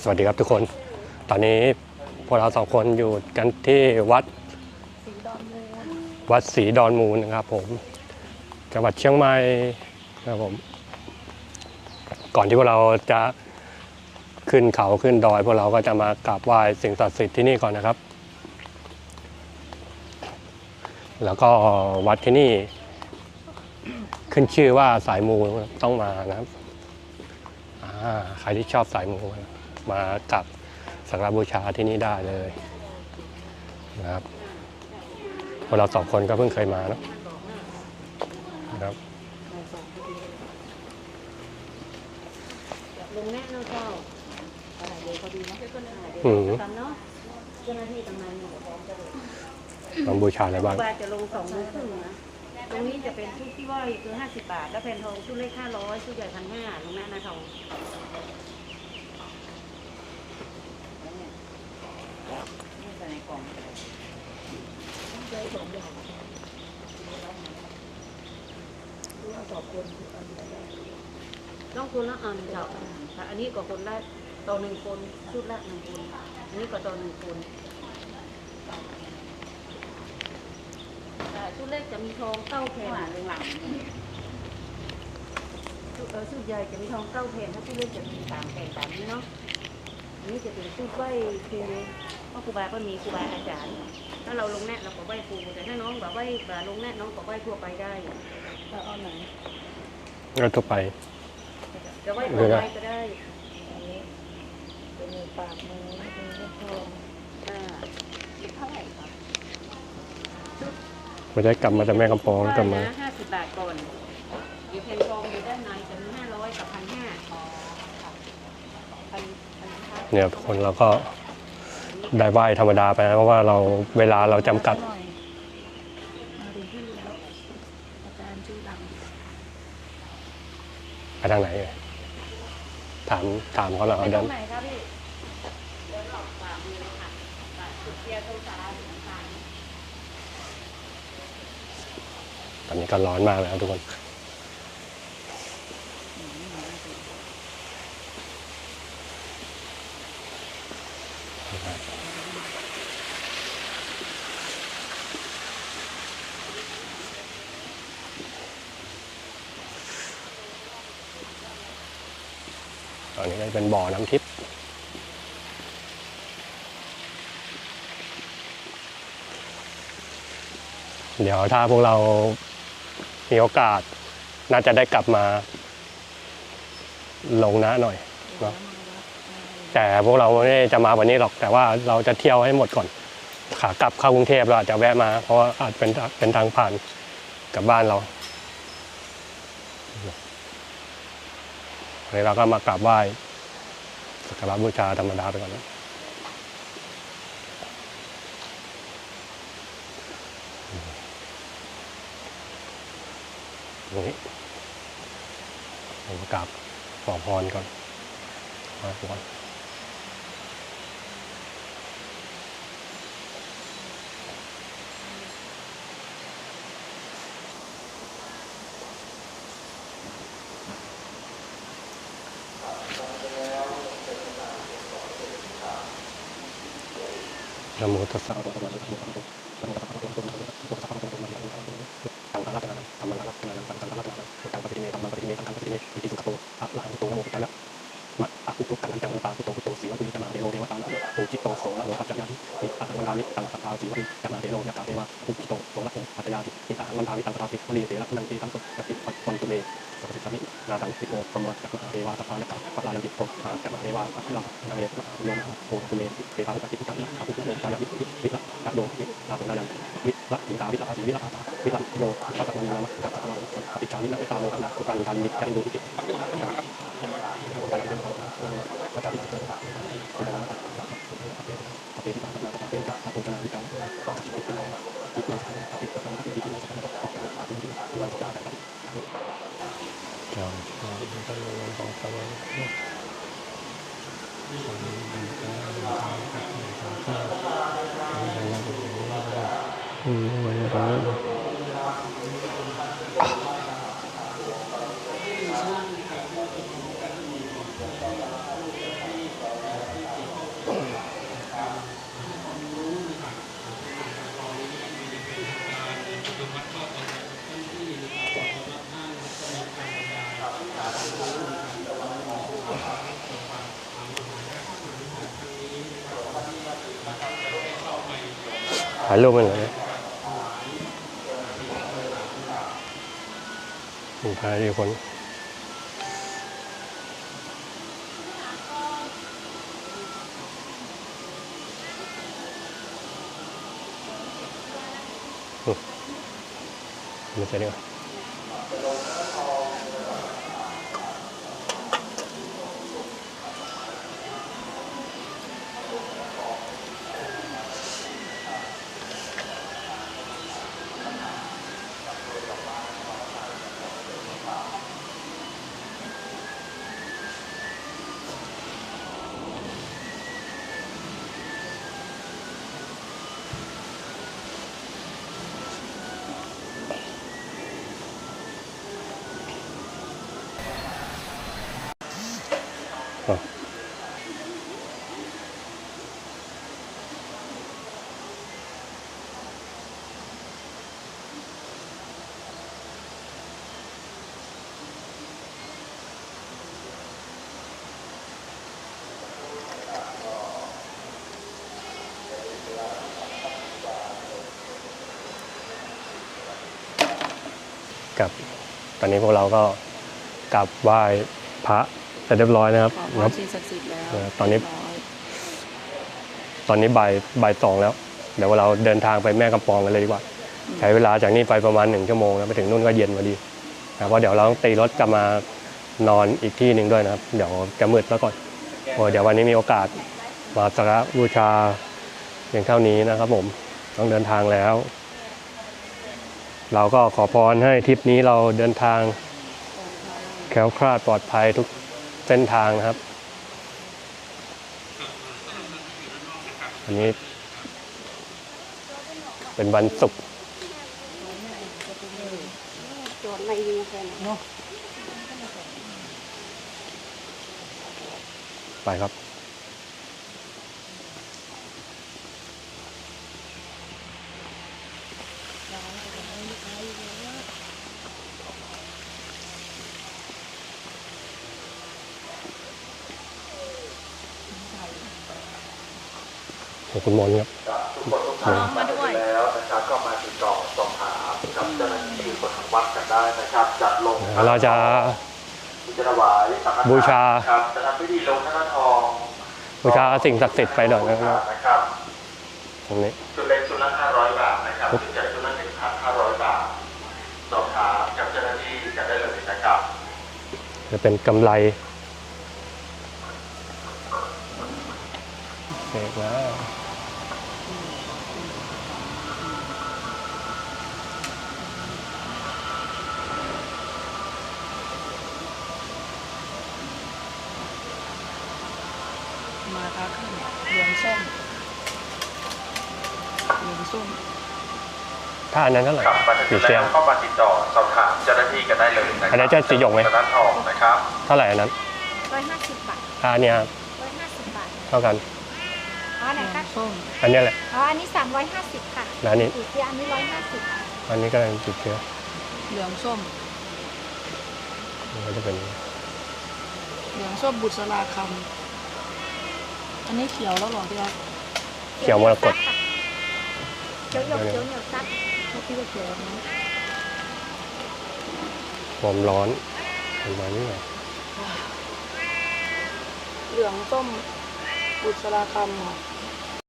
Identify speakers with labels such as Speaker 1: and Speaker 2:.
Speaker 1: สวัสดีครับทุกคน ตอนนี้พวกเราสองคนอยู่กันที่วัดวัดศรีดอนมูลนะครับผมจังหวัดเชียงใหม่นะครับผม ก่อนที่พวกเราจะขึ้นเขาขึ้นดอยพวกเราก็จะมากราบไหว้สิ่งศักดิ์สิทธิ์ที่นี่ก่อนนะครับ แล้วก็วัดที่นี่ ขึ้นชื่อว่าสายมูต้องมานะครับใครที่ชอบสายมู มากับสักการบูชาที่นี่ได้เลยนะครับพวกเราสองคนก็เพิ่งเคยมาเนะนะครับ
Speaker 2: ลงแน่นอนเจ้าอะไรเดี๋ยวพอดีเนาะ
Speaker 1: อืม
Speaker 2: กันเนาะเจ้าหน้าที่ทำงานอยู่พร้อมจะเล
Speaker 1: องบูชาอะไรบ้าง
Speaker 2: บาจะลงสองโมงครึ่งนะตรงนี้จะเป็นชุดที่ว่าคือห้าสิบบาท แล้วแผ่นทองชุดเล็กห้าร้อยชุดใหญ่พันห้าลงแน่นะทอง ใส่ในกล่องต้องคนละอันเจ้าค่ะอันนี้ก็คนละต่อหนึ่งคนชุดละหนึ่งคน อันนี้ก็ต่อหนึ่งคนชุดเล็กจะมีทองเก้าแผ่นหลังหลังชุดเออชุดใหญ่จะมีทองเก้าแผ่นถ้าชุดเล็กจะมีสามแผ่นแบบนี้เนาะ อันนี้จะเป็นชุดไหวครูเพ ราะครูบาก็มีครูบาอาจารย์ ถ้าเราลงแนะเราก็ไหว้ครูแต่ถ้าน้องแบบไหว้แบบลงแนะน้องก็ไหว้ทั่วไปได้จะเอาไหน
Speaker 1: ก็ทั่วไป
Speaker 2: จะไหว้ทั่วไปก็ได้
Speaker 3: จะมีปากมือมีลูกทอง
Speaker 2: อ่าอีกเท่าไหร่ครับ
Speaker 1: ไม่ได้กลับมาจากแม่กำปองกลับมา
Speaker 2: ห้าสิบบาทก่อนเดี๋ยวแผ่นทองอยู่ด้านในจะมีห้าร้อยกับพันห้าพันพันห้า
Speaker 1: เนี่ยทุกคนเราก็ ได้ไหว้ธรรมดาไปนะเพราะว่าเราเวลาเราจำกัด
Speaker 3: หน่อยมาดูที่แล้วอาจารย์ชื่อดัง
Speaker 1: ไปทางไหนเนี่ยถามถามเขาหน่อย
Speaker 2: ไป
Speaker 1: เขา
Speaker 2: ต
Speaker 1: เดิ
Speaker 2: ร
Speaker 1: น
Speaker 2: งไหนครับพี่เดินหลอกฝ่ามือเลยค่ะฝ่าสุดเทียร์ตรงสาราสีน้ำตาล
Speaker 1: ตอนนี้ก็ร้อนมากเลยครับทุกคน ตอนนี้ก็เป็นบ่อน้ำทิพย์เดี๋ยวถ้าพวกเรามีโอกาส น่าจะได้กลับมา ลงนะหน่อยเนาะแต่พวกเราไม่ได้จะมาวันนี้หรอก แต่ว่าเราจะเที่ยวให้หมดก่อน ขากลับเข้ากรุงเทพเราอาจจะแวะมา เพราะว่าอาจเป็นเป็นทางผ่านกลับบ้านเรา เลยเราก็มากราบไหว้สักการะบูชาธรรมดาไปก่อนนะตรงนี้ผมกราบขอพรก่อนขอพร นะโมตัสสะภะคะวะโตอะระหะโตสัมมาสัมพุทธัสสะตัสสะภะคะวะโตอะระหะตสัมมาสัมพุทธัสสะนะโมตัสสะภะคะวะโตอะระหะโตสัมมาสัมพุทธัสสะตังอะระหะตังธรรมะระหะตังตังตังอะระหะตังตังปฏิเมตังปฏิเมตังปฏิเมอิติสุขโตอะระหะโตนะโมพุทธะมะอะพุทโธกัลลังจังตาพุทโธพุทโธสีวะตุนิจนาเทโลเทวตานะโอจิตโตโสนะโมทัจจยานิอิอะหังวันทามิตังสัทธาสีวะตุจนาเทโลยะตาเทวะอุจิตโตโสนะโมทัจจยานิอิอะหังวันทามิตังสัทธาสีวะตุเตระนังเตตังสุปฏิ มะจักขะเทวาสัพพานะปะลายันติโตอาจักขะเทวาสัพพะลังนาเรนะโยมโพตุเมเทวาสัพพิตังนะอะพุทโธชายะวิวิละกัโดวิลาโตนายันวิละวิตาวิละอาติวิละอาตาวิละโยปัสสะวินามะกัสสะโนปฏิจานินะตาโลกันะตุตังทานิจันโดอิติเจ้ 공룡회를 알려면 นั้นถ่ายรูปมันหน่อยนะผมถ่ายดีคนไม่ใช่ดีก กับตอนนี้พวกเราก็กลับไหว้พระเสร็จเรียบร้อยนะครับ
Speaker 3: ขอพ
Speaker 1: ค
Speaker 3: ร
Speaker 1: รับ
Speaker 3: สิ่งศักดิ์สิทธิ์แล้ว
Speaker 1: เออตอนนี้
Speaker 3: เรียบร้อย
Speaker 1: ตอนนี้บ่ายบ่ายสองแล้ว เดี๋ยวเราเดินทางไปแม่กำปองกันเลยดีกว่า ใช้เวลาจากนี้ไปประมาณหนึ่งชั่วโมงนะไปถึงนู่นก็เย็นพอดีนะเพราะเดี๋ยวเราต้องตีรถกลับมานอนอีกที่หนึ่งด้วยนะครับ เดี๋ยวจะมืดแล้วก่อนโอ้เดี๋ยววันนี้มีโอกาสมาสักการะบูชาเพียงเท่านี้นะครับผมต้องเดินทางแล้ว เราก็ขอพรให้ทริปนี้เราเดินทางแคล้วคลาดปลอดภัยทุกเส้นทางนะครับ อันนี้ เป็นวันศุกร์
Speaker 2: ไป
Speaker 1: ครับ คุณมอนครับ
Speaker 3: น้องมาด้วย
Speaker 4: แล้วนะครับก็มาติดต่อสอบถามกับเจ้าหน้าที่คนทางวัดกันได้นะครับจัดลง
Speaker 1: เราจะ
Speaker 4: ที่จะถวายสังฆทาน
Speaker 1: บูชา
Speaker 4: ครับจะทำพิธีลงหน้าทอง
Speaker 1: บูชาสิ่งศักดิ์สิทธิ์ไปหน่อยนะครับ
Speaker 4: นะครับ
Speaker 1: ตรงนี้
Speaker 4: ชุดเล็กชุดละ500บาทนะครับชุดใหญ่ชุดละ1,500บาทสอบถามกับเจ้าหน้าที่กันได้เลยนะครับ
Speaker 1: จะเป็นกำไรเสกแล้ว
Speaker 3: มาค้าขึ้นเหลืองส้มเหลืองส้ม
Speaker 1: ถ้าอันนั้นเท่าไหร่
Speaker 4: ครับมาถึ
Speaker 1: กี่
Speaker 4: ง
Speaker 1: เซีย
Speaker 4: แล้
Speaker 1: น
Speaker 4: วก็มาติดต่อสอบถามเจ้าหน้าที่กันได้เลยนะครั
Speaker 1: อันนั้นจะสีหยกไหม
Speaker 4: หน้าทองนะครับ
Speaker 1: เท่าไหร่อันนั้น
Speaker 5: ร้อยห้าสิบบาท
Speaker 1: ถ้าอันเนี้ยครับ
Speaker 5: ร้อยห้าสิบบาท
Speaker 1: เท่ากัน
Speaker 5: อ๋อไหน
Speaker 3: เหลื
Speaker 5: คะ
Speaker 3: องส้ม
Speaker 1: อันเนี้ยแหละ
Speaker 5: อ๋อ อันนี้สามร้อยห้าสิบค่ะ
Speaker 1: แล้วอันนี้
Speaker 5: สีเขียวอันนี้ร้อยห้าสิบ
Speaker 1: อันนี้ก็เป็นติดเชื้อ
Speaker 3: เหลืองส้ม
Speaker 1: มันก็จะเป็น
Speaker 3: เหลืองส้มบุษราคำ อันนี้เขียวแล้วเหรอพี่รัก
Speaker 1: เขียวมรกต
Speaker 5: เขียวหยกเขียวเหนียวซัด
Speaker 3: ถ้าพี่ว่าเขียวนะ
Speaker 1: ความร้อนประมาณนี้หน่อย
Speaker 3: เหลืองส้มบุษราคำ